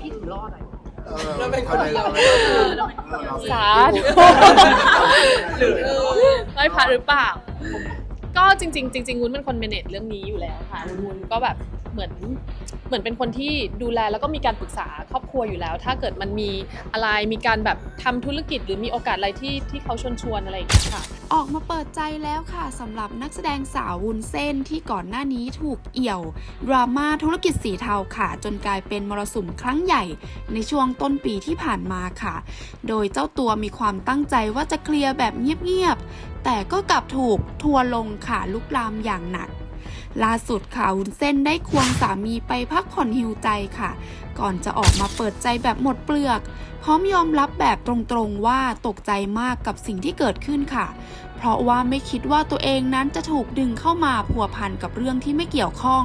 พี่ถึงรอดอะเราเป็นคนเดียวสาธุไม่พระหรือเปล่า ก็จริงๆจริงๆวุ้นเป็นคนเมเนจเรื่องนี้อยู่แล้วค่ะวุ้นก็แบบเหมือนเหมือนเป็นคนที่ดูแลแล้วก็มีการปรึกษาครอบครัวอยู่แล้ว ถ้าเกิดมันมีอะไรมีการแบบทำธุรกิจหรือมีโอกาสอะไรที่ที่เขาชวนชวนอะไรอย่างเงี้ยค่ะ ออกมาเปิดใจแล้วค่ะสำหรับนักแสดงสาววุ้นเส้นที่ก่อนหน้านี้ถูกเอี่ยวดราม่าธุรกิจสีเทาค่ะ จนกลายเป็นมรสุมครั้งใหญ่ ในช่วงต้นปีที่ผ่านมาค่ะ โดยเจ้าตัวมีความตั้งใจว่าจะเคลียร์แบบเงียบๆ แต่ก็กลับถูกทัวร์ลงค่ะลุกลามอย่างหนักล่าสุดค่ะวุ้นเส้นได้ควงสามีไปพักผ่อนฮิวใจค่ะ ก่อนจะออกมาเปิดใจแบบหมดเปลือก พร้อมยอมรับแบบตรงๆว่าตกใจมากกับสิ่งที่เกิดขึ้นค่ะ เพราะว่าไม่คิดว่าตัวเองนั้นจะถูกดึงเข้ามาพัวพันกับเรื่องที่ไม่เกี่ยวข้อง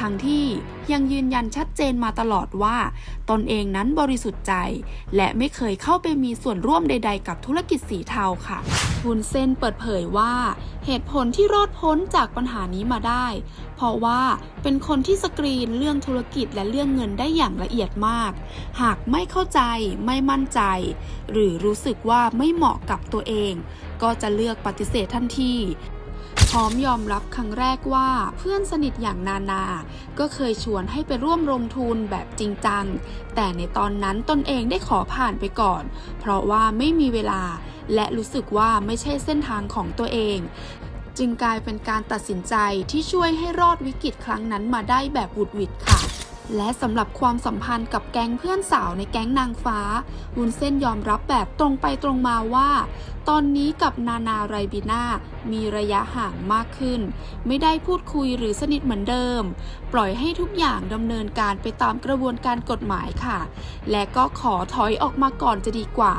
ทั้งที่ยังยืนยันชัดเจนมาตลอดว่า ตนเองนั้นบริสุทธิ์ใจ และไม่เคยเข้าไปมีส่วนร่วมใด ๆ กับธุรกิจสีเทาค่ะวุ้นเส้นเปิดเผยว่า เหตุผลที่รอดพ้นจากปัญหานี้มาได้ ราะว่าเป็นคนที่สกรีนเรื่องธุรกิจและเรื่องเงินได้อย่างละเอียดมาก หากไม่เข้าใจไม่มั่นใจ หรือรู้สึกว่าไม่เหมาะกับตัวเอง ก็จะเลือกปฏิเสธทันทีพร้อมยอมรับครั้งแรกว่าเพื่อนสนิทอย่างนานา ก็เคยชวนให้ไปร่วมลงทุนแบบจริงจัง แต่ในตอนนั้นตนเองได้ขอผ่านไปก่อน เพราะว่าไม่มีเวลา และรู้สึกว่าไม่ใช่เส้นทางของตัวเอง จึงกลายเป็นการตัดสินใจที่ช่วยให้รอดวิกฤตครั้งนั้นมาได้แบบบุดหวิดค่ะ และสำหรับความสัมพันธ์กับแก๊งเพื่อนสาวในแก๊งนางฟ้า วุ้นเส้นยอมรับแบบตรงไปตรงมาว่า ตอนนี้กับนานาไรบิน่ามีระยะห่างมากขึ้น ไม่ได้พูดคุยหรือสนิทเหมือนเดิม ปล่อยให้ทุกอย่างดำเนินการไปตามกระบวนการกฎหมายค่ะ และก็ขอถอยออกมาก่อนจะดีกว่า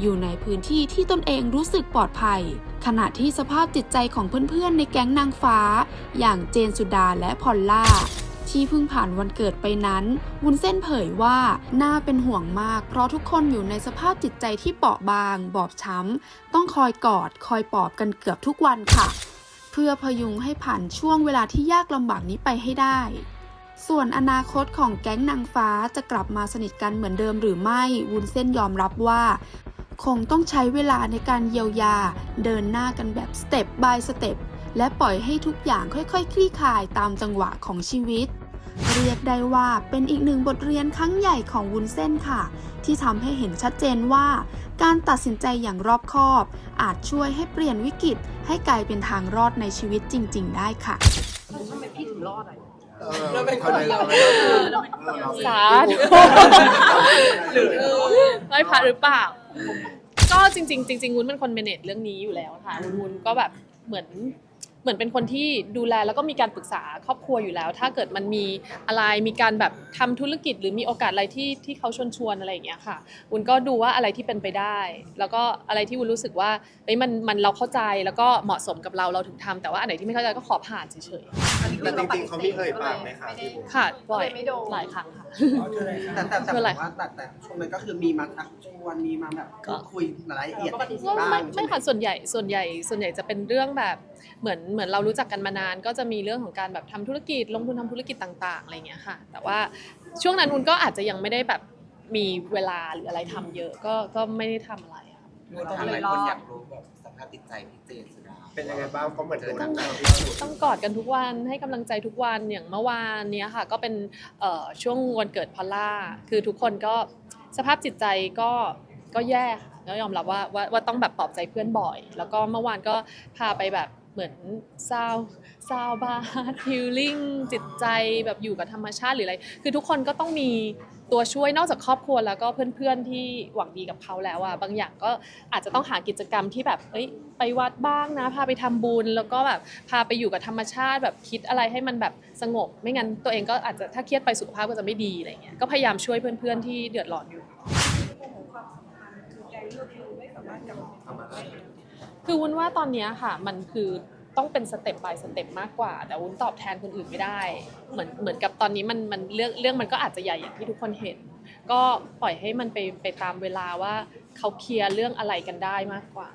อยู่ในพื้นที่ที่ตนเองรู้สึกปลอดภัย ขณะที่สภาพจิตใจของเพื่อนๆ ในแก๊งนางฟ้า อย่างเจนสุดาและพอลล่า ที่เพิ่งผ่านวันเกิดไปนั้น วุ้นเส้นเผยว่าน่าเป็นห่วงมาก เพราะทุกคนอยู่ในสภาพจิตใจที่เปราะบาง บอบช้ำ ต้องคอยกอด คอยปลอบกันเกือบทุกวันค่ะ เพื่อพยุงให้ผ่านช่วงเวลาที่ยากลำบากนี้ไปให้ได้ส่วนอนาคตของแก๊งนางฟ้าจะกลับมาสนิทกันเหมือนเดิมหรือไม่ วุ้นเส้นยอมรับว่า คงต้องใช้เวลาในการเยียวยา เดินหน้ากันแบบสเต็ป by สเต็ปและปล่อยให้ทุกอย่างค่อยๆ คลี่คลายตามจังหวะของชีวิต เรียกได้ว่าเป็นอีกหนึ่งบทเรียนครั้งใหญ่ของวุ้นเส้นค่ะ ที่ทำให้เห็นชัดเจนว่า การตัดสินใจอย่างรอบคอบ อาจช่วยให้เปลี่ยนวิกฤต ให้กลายเป็นทางรอดในชีวิตจริง ๆ ได้ค่ะทำไมพี่ถึงรอดอะเราเป็นคนเดียวสาธุ ไม่พระหรือเปล่า ก็จริงๆจริงๆวุ้นเป็นคนเมเนจเรื่องนี้อยู่แล้วค่ะวุ้นก็แบบเหมือน เหมือนเป็นคนที่ดูแลแล้วก็มีการปรึกษาครอบครัวอยู่แล้ว ถ้าเกิดมันมีอะไรมีการแบบทำธุรกิจ หรือมีโอกาสอะไรที่ที่เขาชวนชวนๆอะไรอย่างเงี้ยค่ะวุ้นก็ดูว่าอะไรที่เป็นไปได้ แล้วก็อะไรที่วุ้นรู้สึกว่าเอ้ยมันมันเราเข้าใจแล้วก็เหมาะสมกับเราเราถึงทำแต่ว่าอันไหนที่ไม่เข้าใจก็ขอผ่านเฉยแต่จริงๆเขาไม่เอ่ยปากไหมคะพี่บุ๊คๆค่ะบ่อยเลยไม่โดนหลายครั้งค่ะ แต่แต่แต่คืออะไรผมว่าแต่แต่ช่วงนั้นก็คือมีมาทักชวนมีมาแบบก็คุยรายละเอียดก็ปฏิเสธไม่บ้างไม่ไม่ใช่หค่ะส่วนใหญ่ส่วนใหญ่ส่วนใหญ่จะเป็นเรื่องแบบเหมือนเหมือนเรารู้จักกันมานาน ก็จะมีเรื่องของการแบบทำธุรกิจลงทุนทำธุรกิจต่างๆอะไรอย่างเงี้ยค่ะ แต่ว่าช่วงนั้นวุ้นก็อาจจะยังไม่ได้แบบมีเวลาหรืออะไรทำเยอะก็ก็ไม่ได้ทำอะไรค่ะตอนหลายคนอยากรู้แบบสภาพจิตใจพี่เจนสุดาเป็นยังไงบ้างเพราะเหมือนโดนต้องน้ำตาที่เราดูต้องกอดกันทุกวันให้กำลังใจทุกวันอย่างเมื่อวานเนี้ยค่ะ ก็เป็นเอ่อช่วงวันเกิดพอลล่า คือทุกคนก็สภาพจิตใจก็ก็แย่ค่ะ ก็ยอมรับว่าว่าว่าต้องแบบปลอบใจเพื่อนบ่อย แล้วก็เมื่อวานก็พาไปแบบเหมือนเศร้าเศร้าบ้าฮิลลิ่งจิตใจแบบอยู่กับธรรมชาติหรืออะไร คือทุกคนก็ต้องมีตัวช่วยนอกจากครอบครัวแล้วก็เพื่อนๆที่หวังดีกับเขาแล้วอะบางอย่างก็อาจจะต้องหากิจกรรมที่แบบเอ้ยไปวัดบ้างนะ พาไปทำบุญ แล้วก็แบบพาไปอยู่กับธรรมชาติแบบคิดอะไรให้มันแบบสงบ ไม่งั้นตัวเองก็อาจจะถ้าเครียดไปสุขภาพก็จะไม่ดีอะไรเงี้ยก็พยายามช่วยเพื่อนๆที่เดือดร้อนอยู่ คือวุ้นว่าตอนนี้ค่ะ มันคือต้องเป็นสเต็ป by สเต็ปมากกว่า แต่วุ้นตอบแทนคนอื่นไม่ได้ เหมือนเหมือนกับตอนนี้มันมันเรื่องเรื่องมันก็อาจจะใหญ่อย่างที่ทุกคนเห็น ก็ปล่อยให้มันไปไปตามเวลาว่าเขาเคลียร์เรื่องอะไรกันได้มากกว่า